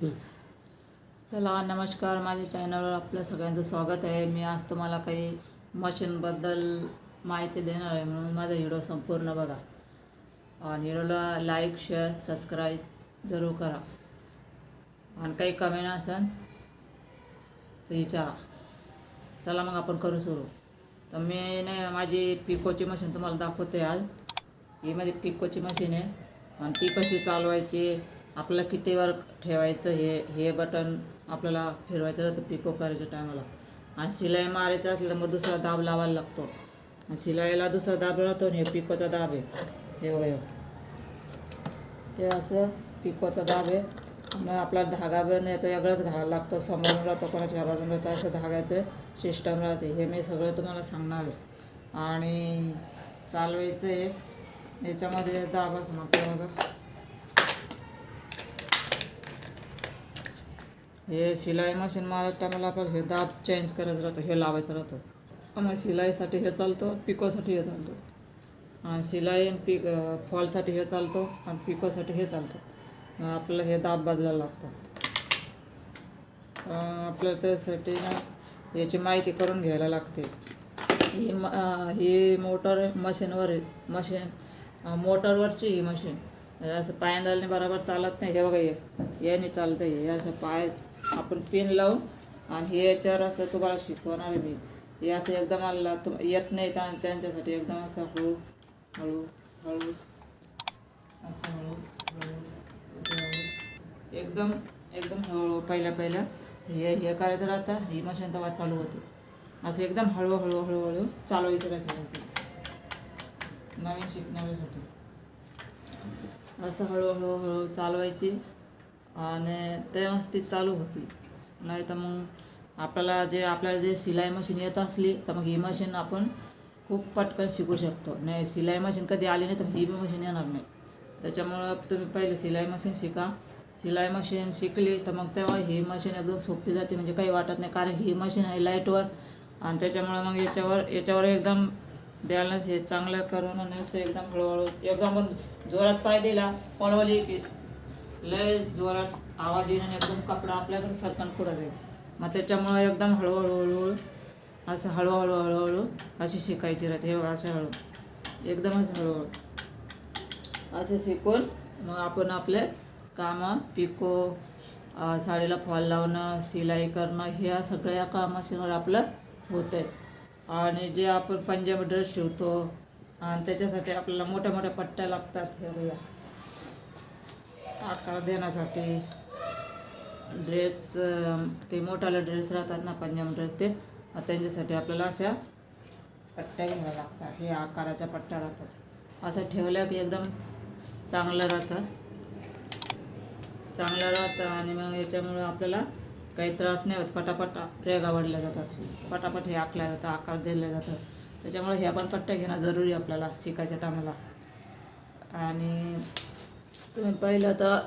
चला नमस्कार. माझ्या चॅनलवर आपलं सगळ्यांचं स्वागत आहे. मी आज तुम्हाला काही मशीनबद्दल माहिती देणार आहे म्हणून माझा व्हिडिओ संपूर्ण बघा. आणि व्हिडिओला लाईक शेअर सबस्क्राईब जरूर करा. आणि काही कमी असेल तर विचारा. चला मग आपण करू सुरू. तर मी नाही माझी पिकोची मशीन तुम्हाला दाखवते आज. ही माझी पिकोची मशीन आहे. आणि ती कशी चालवायची आपल्याला किती वर ठेवायचं हे हे बटन आपल्याला फिरवायचं राहतं पिको करायच्या टायमाला आणि शिलाई मारायचं असलं मग दुसरा दाब लावायला लागतो. आणि शिलाईला दुसरा दाब राहतो आणि हे पिकोचा दाब आहे. हे वय हे. असं पिकोचा दाब आहे. मग आपला धागा बन याचा वेगळाच घालायला लागतो. समोरून राहतो कोणाच्या बाजून राहतं असं धागाचं सिस्टम राहते. हे मी सगळं तुम्हाला सांगणार आहे. आणि चालवायचं आहे. याच्यामध्ये दाबच सांगतो बघा हे शिलाई मशीन मारत टायमाला आपल्याला हे दाब चेंज करायचं राहतं हे लावायचं राहतं. मग शिलाईसाठी हे चालतं पिकोसाठी हे चालतं. आणि शिलाई आणि पिक फॉलसाठी हे चालतो आणि पिकोसाठी हे चालतं. आपल्याला हे दाब बदलायला लागतं. आपल्याला त्यासाठी ना याची माहिती करून घ्यायला लागते. ही म ही मोटर मशीनवर आहे मशीन मोटरवरची ही मशीन. असं पायांदालने बरोबर चालत नाही. हे बघा हे याने चालतं हे असं पाय आपण पिन लावून आणि हे याच्यावर असं तुम्हाला शिकवणार मी. हे असं एकदम आला तुम येत नाही त्यांच्यासाठी एकदम असं हळू हळू हळू असं हळू हळू असं एकदम एकदम हळूहळू पहिल्या पहिल्या. हे हे करायचं राहतं ही मशीन तेव्हा चालू होतो. असं एकदम हळूहळू हळूहळू चालवायचं राहतं असं. नवीन शिकणाऱ्यासाठी. असं हळूहळू हळू चालवायची. आणि तेव्हाच ती चालू होती. नाही तर मग आपल्याला जे आपल्याला जे शिलाई मशीन येत असली तर मग ही मशीन आपण खूप पटकन शिकू शकतो. नाही शिलाई मशीन कधी आली नाही तर ही बी मशीन येणार नाही. त्याच्यामुळं तुम्ही पहिले शिलाई मशीन शिका. शिलाई मशीन शिकली तर मग तेव्हा ही मशीन एकदम सोपी जाते म्हणजे काही वाटत नाही. कारण ही मशीन आहे लाईटवर आणि त्याच्यामुळे मग याच्यावर याच्यावर एकदम बॅलन्स हे चांगलं करून आणि असं एकदम हळूहळू एकदम पण जोरात पाय दिला पळवली की लय जोरात आवाज येणं एकदम कपडा आपल्याकडे सरकन पुढं जाईल मग त्याच्यामुळं एकदम हळूहळू हळूहळू असं हळूहळू हळूहळू अशी शिकायची राहते. हे बघा असं हळू. एकदमच हळूहळू. असं शिकून मग आपण आपले कामं पिको साडीला फॉल लावणं शिलाई करणं ह्या सगळ्या काम आपलं होतं आहे. आणि जे आपण पंजाबी ड्रेस शिवतो आणि त्याच्यासाठी आपल्याला मोठ्या मोठ्या पट्ट्या लागतात हे बघा. आकार देण्यासाठी. ड्रेस ते मोठाले ड्रेस राहतात ना पंजाबी ड्रेस ते. त्यांच्यासाठी आपल्याला अशा पट्ट्या घ्यायला लागतात. हे आकाराच्या पट्ट्या राहतात. असं ठेवल्या की एकदम चांगलं राहतं. चांगलं राहतं आणि मग याच्यामुळं आपल्याला काही त्रास नाही होत. पटापट रेगा आवडल्या जातात. पटापट हे आखल्या जातं आकार दिले जातात. त्याच्यामुळे ह्या पण पट्ट्या घेणं जरुरी आहे आपल्याला शिकायच्या टायमाला. आणि तुम्ही पहिलं तर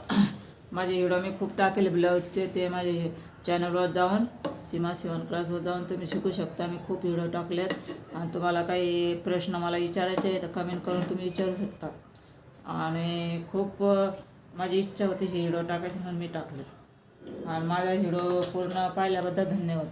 माझे व्हिडिओ मी खूप टाकेल ब्लाऊजचे ते माझे चॅनलवर जाऊन सीमा सिवन क्लासवर जाऊन तुम्ही शिकू शकता. मी खूप व्हिडिओ टाकलेत. आणि तुम्हाला काही प्रश्न मला विचारायचे आहे तर कमेंट करून तुम्ही विचारू शकता. आणि खूप माझी इच्छा होती हे व्हिडिओ टाकायची म्हणून मी टाकले. आणि माझा व्हिडिओ पूर्ण पाहिल्याबद्दल धन्यवाद.